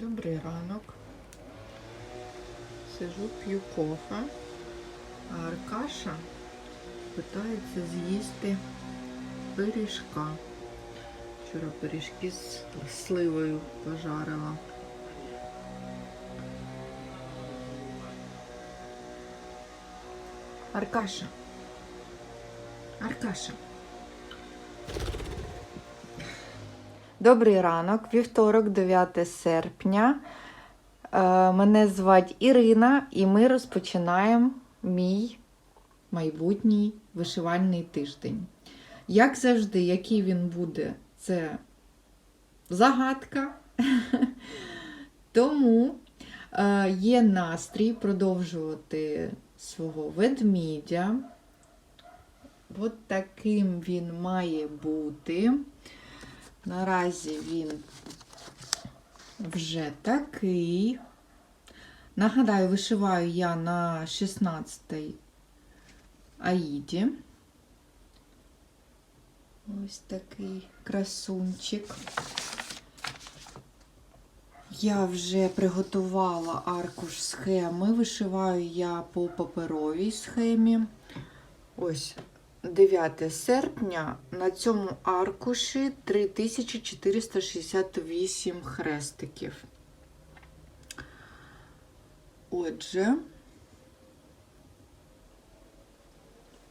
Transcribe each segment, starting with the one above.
Добрий ранок. Сижу, п'ю кофе, а Аркаша питається з'їсти пиріжка. Вчора пиріжки з сливою пожарила. Аркаша. Аркаша. Добрий ранок, вівторок, 9 серпня. Е, Мене звати Ірина, і ми розпочинаємо мій майбутній вишивальний тиждень. Як завжди, який він буде, це загадка. Тому е, є настрій продовжувати свого ведмідя. От таким він має бути. Наразі він вже такий. Нагадаю, вишиваю я на 16-й аїді. Ось такий красунчик. Я вже приготувала аркуш схеми. Вишиваю я по паперовій схемі. Ось 9 серпня на цьому аркуші 3468 хрестиків. Отже,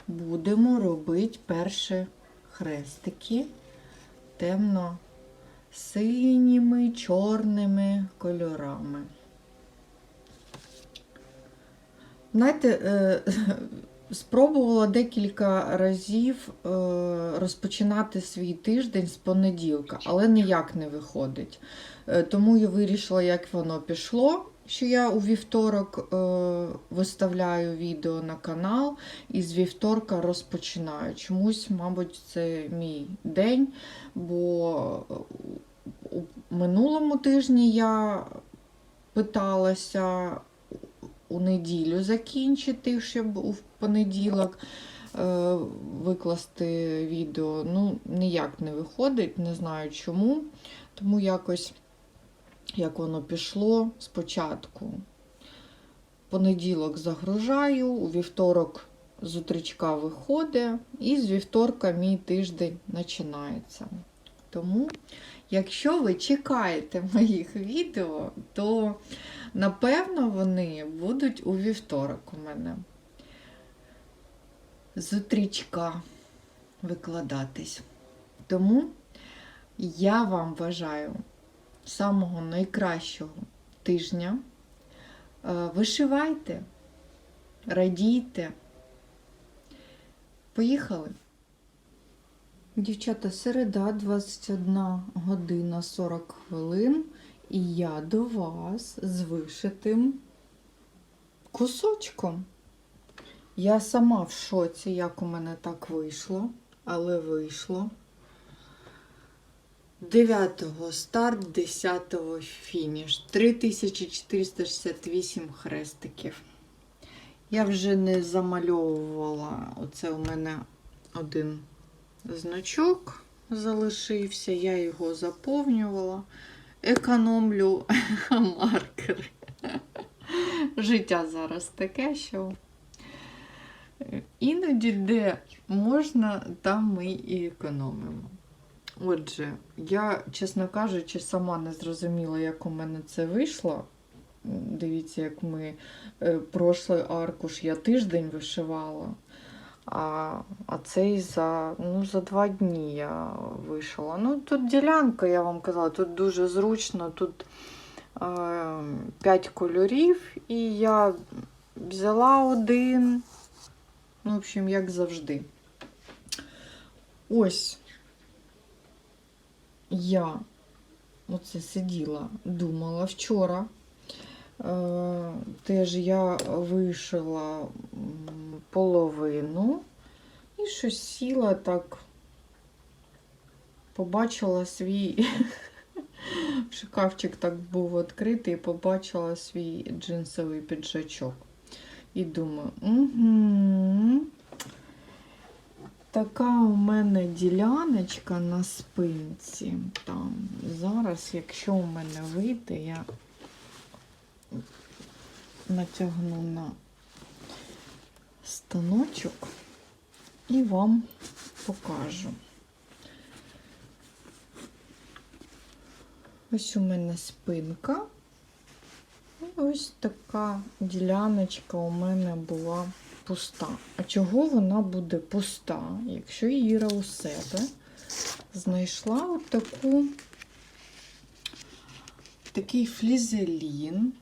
будемо робити перші хрестики темно-синіми, чорними кольорами. Знаєте, е, Спробувала декілька разів е, розпочинати свій тиждень з понеділка, але ніяк не виходить. Е, тому я вирішила, як воно пішло, що я у вівторок е, виставляю відео на канал і з вівторка розпочинаю. Чомусь, мабуть, це мій день, бо у минулому тижні я питалася у неділю закінчити, щоб у понеділок е, викласти відео. Ну, ніяк не виходить, не знаю чому. Тому якось, як воно пішло спочатку. Понеділок загружаю, у вівторок з виходить, і з вівторка мій тиждень починається. Тому, якщо ви чекаєте моїх відео, то напевно вони будуть у вівторок у мене. З утрічка викладатись. Тому я вам бажаю самого найкращого тижня. Е, Вишивайте, радійте. Поїхали! Дівчата, середа, 21 година 40 хвилин, і я до вас з вишитим кусочком. Я сама в шоці, як у мене так вийшло, але вийшло. 9-го старт, 10-го фініш. 3468 хрестиків. Я вже не замальовувала. Оце у мене один значок залишився, я його заповнювала. Економлю маркери. Життя зараз таке, що іноді де можна, там ми і економимо. Отже, я, чесно кажучи, сама не зрозуміла, як у мене це вийшло. Дивіться, як ми е, прошлий аркуш я тиждень вишивала. А, а цей за, ну, за два дні я вишила. Ну, тут ділянка, я вам казала, тут дуже зручно, тут е, 5 кольорів, і я взяла один. Ну, в общем, як завжди. Ось я оце сиділа, думала вчора. Е, Теж я вишила половину і щось сіла так, побачила свій шкафчик так був відкритий, побачила свій джинсовий піджачок. І думаю, угу. така у мене діляночка на спинці. Там. Зараз, якщо у мене вийде, я натягну на станочок і вам покажу. Ось у мене спинка. Ось така діляночка у мене була пуста. А чого вона буде пуста, якщо Іра у себе знайшла от таку, такий флізелін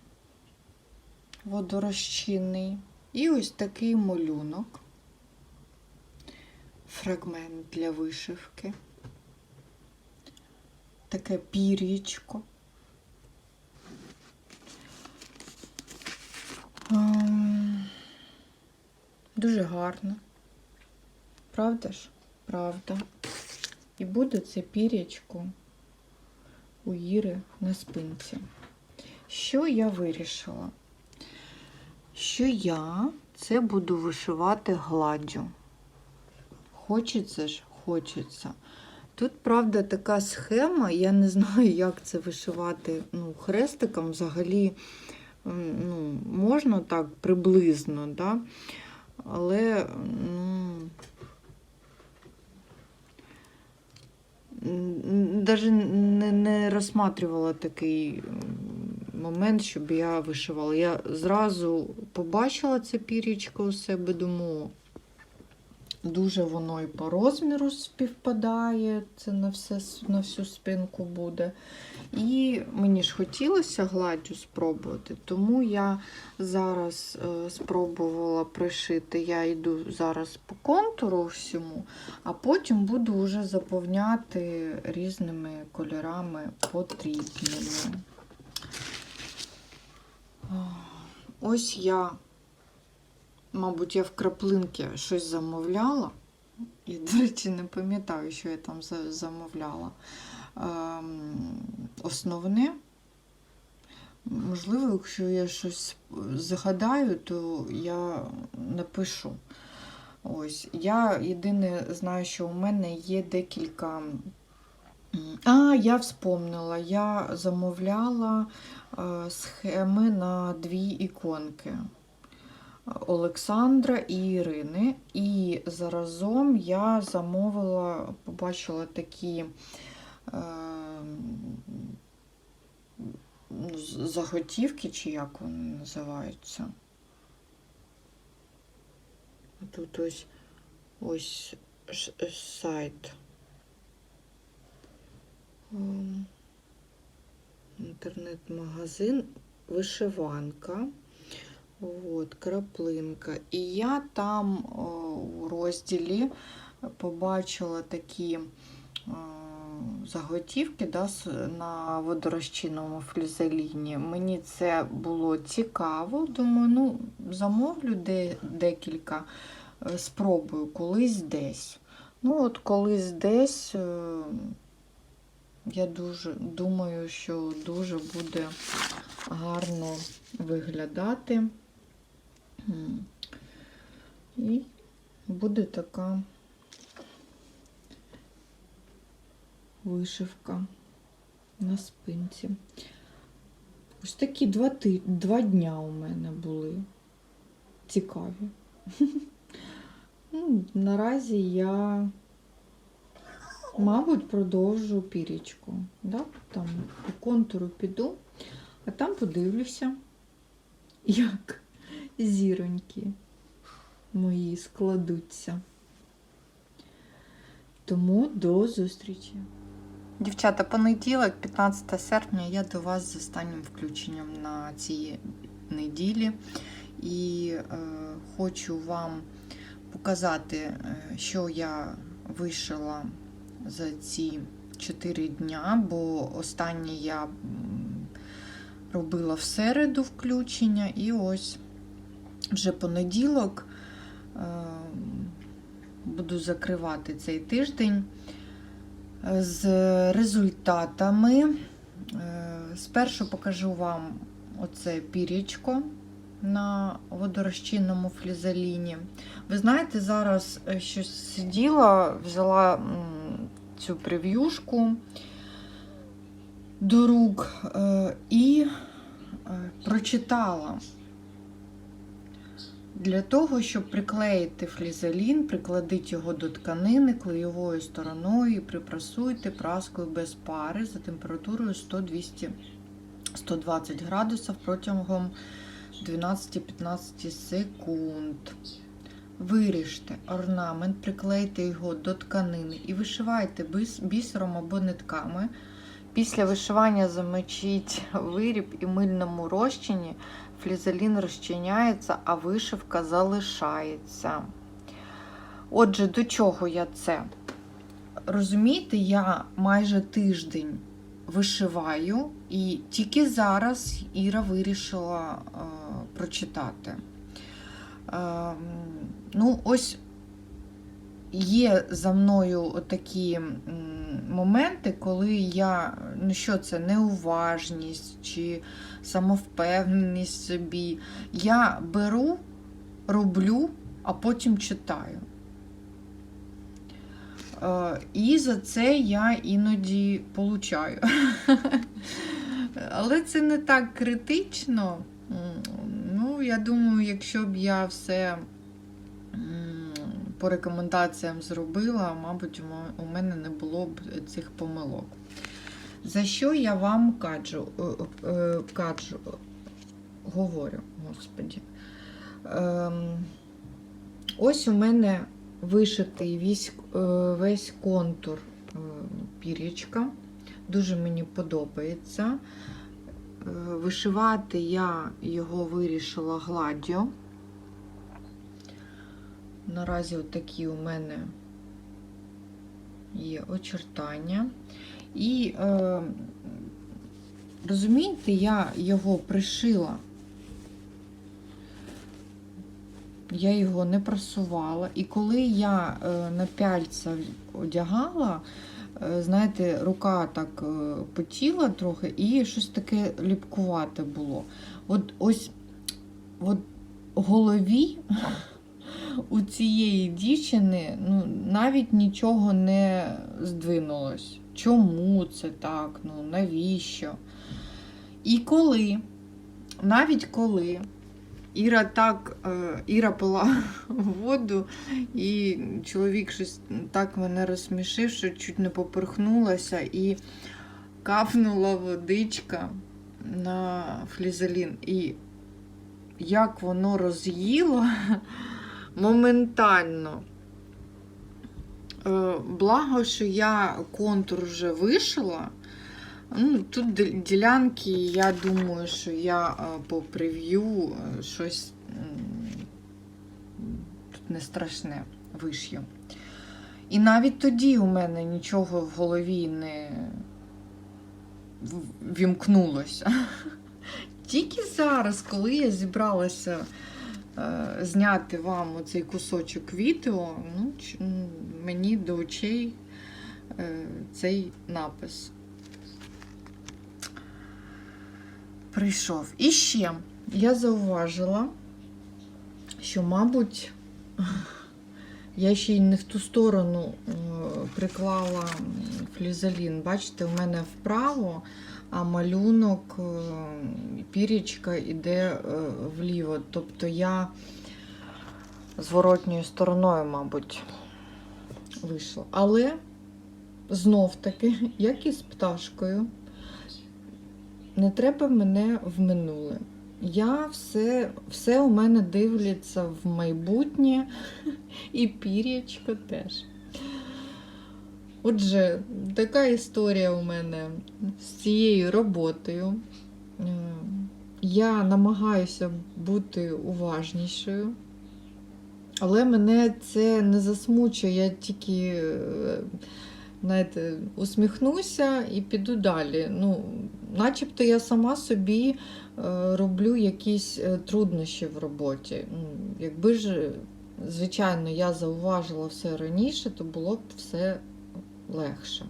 водорозчинний і ось такий малюнок, фрагмент для вишивки, таке пір'ячко. Ем, Дуже гарно. Правда ж? Правда. І буде це пір'ячко у Іри на спинці. Що я вирішила? Що я це буду вишивати гладдю. Хочеться ж, хочеться. Тут, правда, така схема, я не знаю, як це вишивати ну, хрестиком. Взагалі, ну, можна так приблизно, да? але ну, навіть не, не розсматривала такий момент, щоб я вишивала. Я зразу побачила це пірічко у себе, думаю, дуже воно і по розміру співпадає, це на, все, на всю спинку буде. І мені ж хотілося гладдю спробувати, тому я зараз е, спробувала пришити. Я йду зараз по контуру всьому, а потім буду вже заповняти різними кольорами потрібними. Ось я, мабуть, я в краплинки щось замовляла. І, до речі, не пам'ятаю, що я там замовляла. Ем, Основне, можливо, якщо я щось згадаю, то я напишу. Ось, я єдине знаю, що у мене є декілька. А, я вспомнила, я замовляла схеми на дві іконки. Олександра і Ірини. І заразом я замовила, побачила такі е, заготівки, чи як вони називаються. Тут ось ось сайт. Інтернет-магазин, вишиванка. От, краплинка. І я там о, у розділі побачила такі о, заготівки да, на водорозчинному флізеліні. Мені це було цікаво. Думаю, ну, замовлю де, декілька, е, спробую колись десь. Ну, от колись десь. е, Я дуже думаю, що дуже буде гарно виглядати. І буде така вишивка на спинці. Ось такі два, ти... два дня у мене були цікаві. Ну, Наразі я, мабуть, продовжу пірічку. Да? Там по контуру піду, а там подивлюся, як зіроньки мої складуться. Тому до зустрічі. Дівчата, понеділок, 15 серпня, я до вас з останнім включенням на цій неділі. І е, хочу вам показати, е, що я вишила за ці 4 дня, бо останнє я робила в середу включення, і ось вже понеділок е, буду закривати цей тиждень е, з результатами. Е, Спершу покажу вам оце пірічко на водорозчинному флізеліні. Ви знаєте, зараз е, щось сиділа, взяла цю прев'юшку до рук е, і е, прочитала. Для того, щоб приклеїти флізелін, прикладіть його до тканини клеєвою стороною і припрасуйте праскою без пари за температурою 100-200 120 градусів протягом 12-15 секунд. Виріжте орнамент, приклейте його до тканини і вишивайте бісером або нитками. Після вишивання замочіть виріб і мильному розчині. Флізелін розчиняється, а вишивка залишається. Отже, до чого я це? Розумієте, я майже тиждень вишиваю, і тільки зараз Іра вирішила е, прочитати. Е, ну, ось є за мною такі моменти, коли я, ну що це, неуважність чи самовпевненість собі. Я беру, роблю, а потім читаю. Е, І за це я іноді получаю. Але це не так критично. Ну, я думаю, якщо б я все по рекомендаціям зробила, мабуть, у мене не було б цих помилок. За що я вам каджу, е, е, говорю, господі. Ем, ось у мене вишитий весь, е, весь контур пір'ячка. Дуже мені подобається. Вишивати я його вирішила гладдю. Наразі такі у мене є очертання. І е, розумієте, я його пришила. Я його не просувала. І коли я е, на пяльця одягала, е, знаєте, рука так е, потіла трохи, і щось таке ліпкувате було. От ось от голові у цієї дівчини ну, навіть нічого не здвинулось. Чому це так? Ну, навіщо? І коли, навіть коли Іра так, е, Іра пила воду, і чоловік щось так мене розсмішив, що чуть не поперхнулася і капнула водичка на флізелін. І як воно роз'їло моментально. Е, Благо, що я контур вже вишила. Ну, тут ділянки, я думаю, що я е, по прев'ю е, щось тут не страшне вишью. І навіть тоді у мене нічого в голові не вімкнулося. Тільки зараз, коли я зібралася зняти вам оцей кусочок відео, ну, мені до очей е, цей напис. прийшов. І ще я зауважила, що, мабуть, я ще й не в ту сторону е, приклала флізелін. Бачите, в мене вправо, а малюнок, е, пірічка йде е, вліво. Тобто я зворотньою стороною, мабуть, вийшла. Але знов таки, як і з пташкою, не треба мене в минуле. Я все, все у мене дивляться в майбутнє, і пір'ячко теж. Отже, така історія у мене з цією роботою. Е, Я намагаюся бути уважнішою, але мене це не засмучує, я тільки е, знаєте, усміхнуся і піду далі. Ну, начебто я сама собі е, роблю якісь труднощі в роботі. Ну, Якби ж, звичайно, я зауважила все раніше, то було б все легше.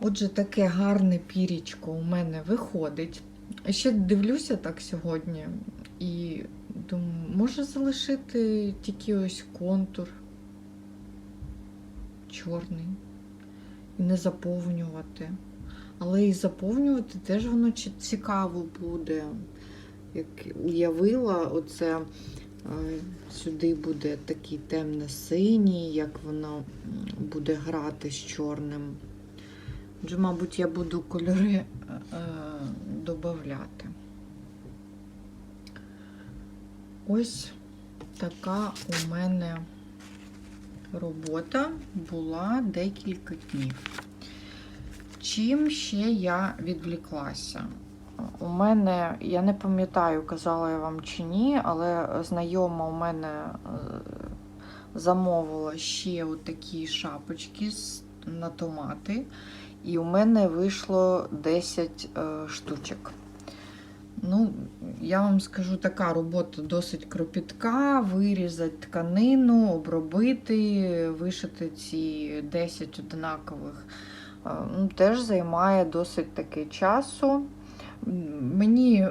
Отже, таке гарне пірічко у мене виходить. Ще дивлюся так сьогодні і думаю, може залишити тільки ось контур чорний і не заповнювати. Але і заповнювати теж воно цікаво буде. Як уявила, оце сюди буде такий темно-синій, як воно буде грати з чорним. Отже, мабуть, я буду кольори е, додати. Ось така у мене робота була декілька днів. Чим ще я відвліклася? У мене, я не пам'ятаю, казала я вам чи ні, але знайома у мене е, замовила ще такі шапочки на томати. І у мене вийшло 10 е, штучок. Ну, я вам скажу, така робота досить кропітка. Вирізати тканину, обробити, вишити ці 10 однакових. е, Ну, теж займає досить таки часу. Мені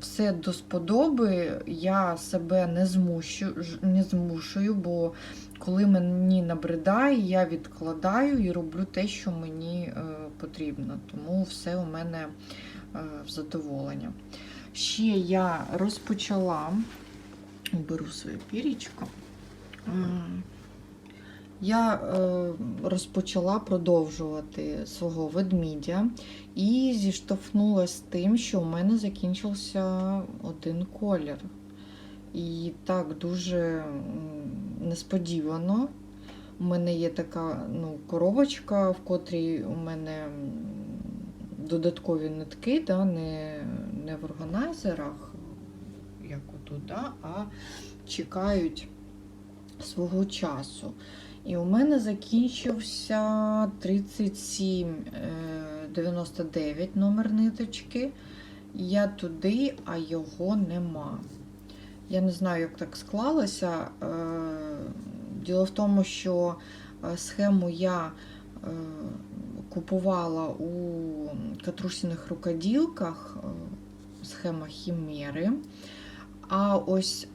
все до сподоби, я себе не змушую, не змушую, бо коли мені набридає, я відкладаю і роблю те, що мені е, потрібно. Тому все у мене е, в задоволення. Ще я розпочала, беру своє пірічко. Я е, розпочала продовжувати свого ведмідя і зіштовхнулася з тим, що у мене закінчився один колір. І так дуже несподівано. У мене є така ну, коробочка, в котрій у мене додаткові нитки, да, не, не в органайзерах, як отут, да, а чекають свого часу. І у мене закінчився 37,99 номер ниточки. Я туди, а його нема. Я не знаю, як так склалося. Е, Діло в тому, що е, схему я е, купувала у катрусіних рукоділках, схема Хімери. А ось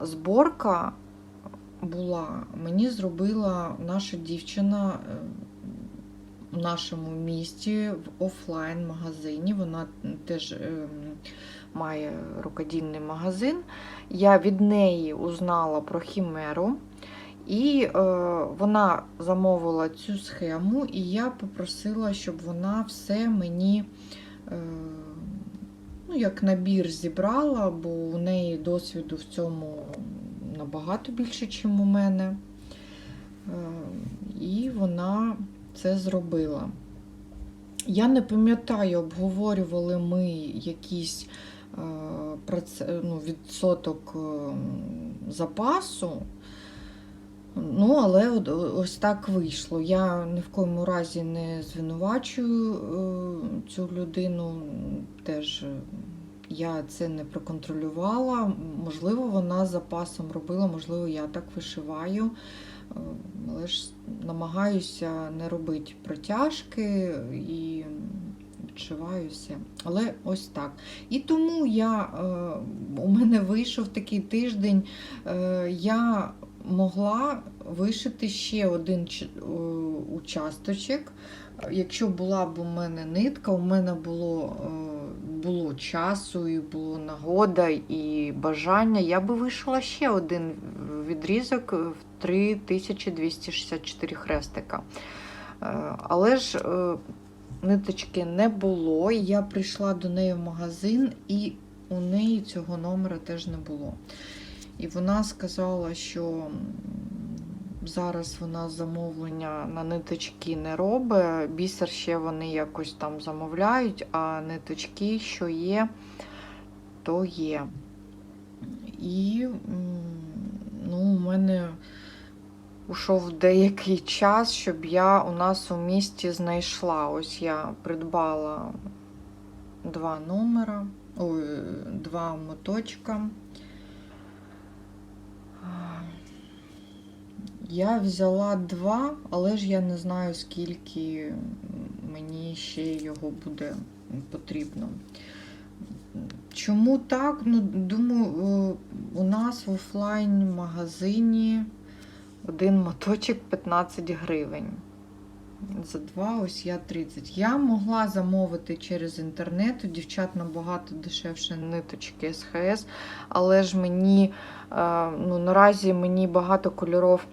зборка була, мені зробила наша дівчина в нашому місті в офлайн-магазині. Вона теж е, має рукодільний магазин. Я від неї узнала про хімеру. І е, вона замовила цю схему, і я попросила, щоб вона все мені е, ну, як набір зібрала, бо у неї досвіду в цьому набагато більше, ніж у мене. Е, І вона це зробила. Я не пам'ятаю, обговорювали ми якийсь е, ну, відсоток е, запасу. Ну, але ось так вийшло. Я ні в коєму разі не звинувачую е, цю людину. Теж я це не проконтролювала. Можливо, вона з запасом робила, можливо, я так вишиваю. Е, Але ж намагаюся не робити протяжки і відшиваюся. Але ось так. І тому я, е, у мене вийшов такий тиждень. е, Я могла вишити ще один е, участочок. Якщо була б у мене нитка, у мене було, було часу, і було нагода і бажання, я би вишила ще один відрізок в 3264 хрестика. Е, Але ж е, ниточки не було. Я прийшла до неї в магазин, і у неї цього номера теж не було. І вона сказала, що зараз вона замовлення на ниточки не робить. Бісер ще вони якось там замовляють, а ниточки, що є, то є. І ну, у мене ушов деякий час, щоб я у нас у місті знайшла. Ось я придбала два номера, ой, два моточка. Я взяла два, але ж я не знаю, скільки мені ще його буде потрібно. Чому так? Ну, думаю, у нас в офлайн-магазині один моточок 15 гривень. За два ось я 30. Я могла замовити через інтернет. У дівчат набагато дешевше ниточки СХС, але ж мені е, ну, наразі мені багато кольорів,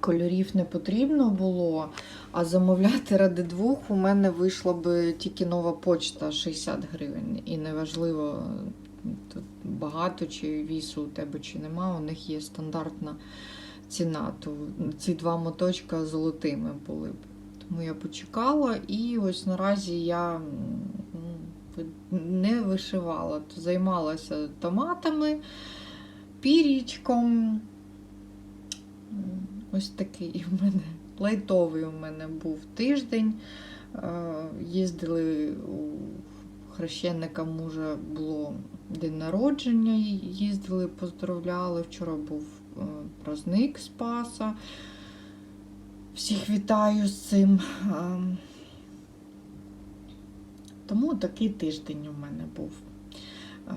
кольорів не потрібно було. А замовляти ради двох у мене вийшла би тільки нова почта 60 гривень. І неважливо, тут багато чи вісу у тебе чи нема, у них є стандартна ціна. То ці два моточка золотими були б. Тому я почекала, і ось наразі я не вишивала, то займалася томатами, пірічком. Ось такий в мене лайтовий у мене був тиждень. Е, Їздили у хрещенника мужа було день народження, їздили, поздравляли. Вчора був е, праздник Спаса. Всіх вітаю з цим. Ем, Тому такий тиждень у мене був. Е,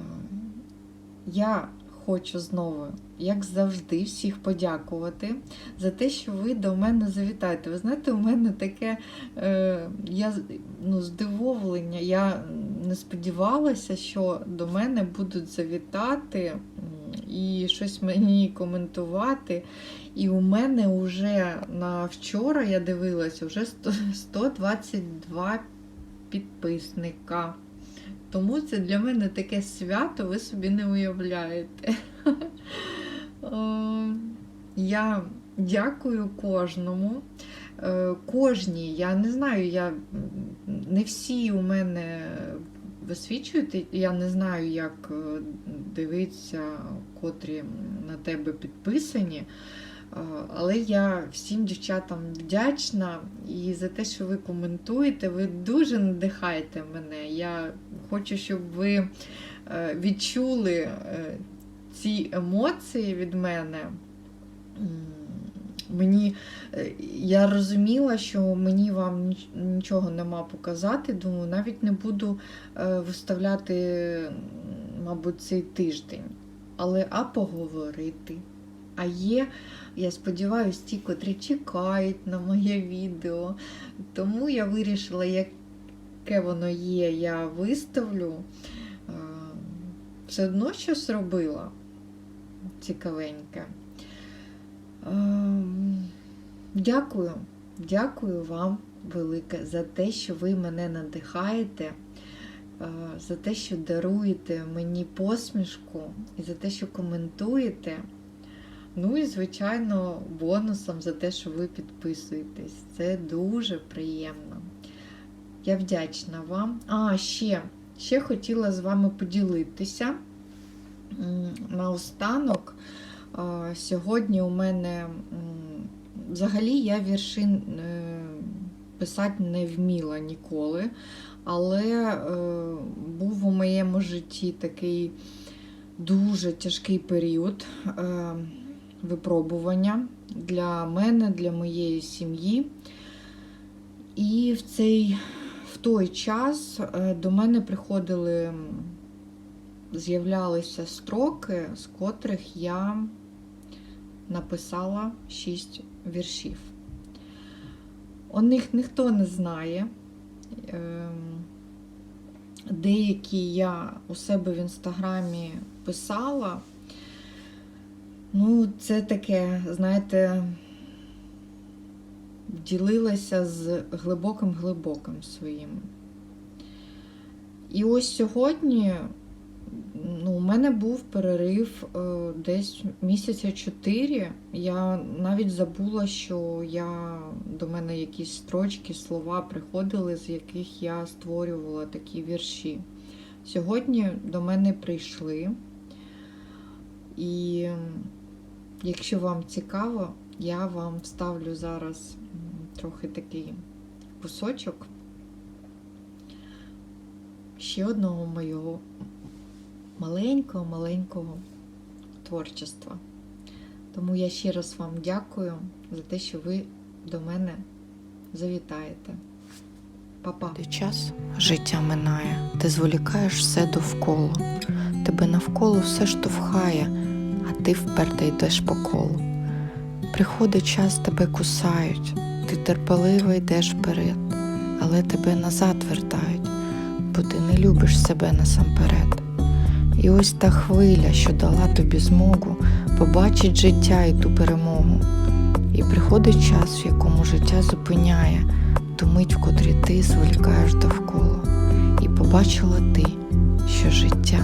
Я хочу знову, як завжди, всіх подякувати за те, що ви до мене завітаєте. Ви знаєте, у мене таке е, я, ну, здивовлення. Я не сподівалася, що до мене будуть завітати і щось мені коментувати. І у мене вже на вчора я дивилася вже 122 підписника. Тому це для мене таке свято, ви собі не уявляєте. Я дякую кожному. Е, Кожній, я не знаю, я не всі у мене висвічують, я не знаю, як е, дивитися, котрі на тебе підписані. Е, Але я всім дівчатам вдячна і за те, що ви коментуєте, ви дуже надихаєте мене. Я хочу, щоб ви е, відчули е, ці емоції від мене. Мені, я розуміла, що мені вам нічого нема показати, думаю, навіть не буду виставляти, мабуть, цей тиждень. Але а поговорити. А є, я сподіваюся, ті, котрі чекають на моє відео. Тому я вирішила, яке воно є, я виставлю. Е, Все одно щось робила цікавеньке. Ем, Дякую, дякую вам велике за те, що ви мене надихаєте, е, за те, що даруєте мені посмішку, і за те, що коментуєте. Ну і, звичайно, бонусом за те, що ви підписуєтесь. Це дуже приємно. Я вдячна вам. А, ще, ще хотіла з вами поділитися. Наостанок, сьогодні у мене взагалі я вірші е, писати не вміла ніколи, але е, був у моєму житті такий дуже тяжкий період е, випробування для мене, для моєї сім'ї. І в цей в той час е, до мене приходили, з'являлися строки, з котрих я написала шість віршів. У них ніхто не знає. Ем, Деякі я у себе в інстаграмі писала. Ну, це таке, знаєте, ділилася з глибоким-глибоким своїм. І ось сьогодні ну, у мене був перерив е, десь місяця чотири. Я навіть забула, що я, до мене якісь строчки, слова приходили, з яких я створювала такі вірші. Сьогодні до мене прийшли. І якщо вам цікаво, я вам вставлю зараз трохи такий кусочок ще одного моєго маленького-маленького творчества. Тому я ще раз вам дякую за те, що ви до мене завітаєте. Па-па. Ти час життя минає, ти зволікаєш все довкола, тебе навколо все штовхає, а ти вперто йдеш по колу. Приходить час, тебе кусають, ти терпеливо йдеш вперед, але тебе назад вертають, бо ти не любиш себе насамперед. І ось та хвиля, що дала тобі змогу побачить життя і ту перемогу. І приходить час, в якому життя зупиняє ту мить, в котрій ти зволікаєш довкола, і побачила ти, що життя.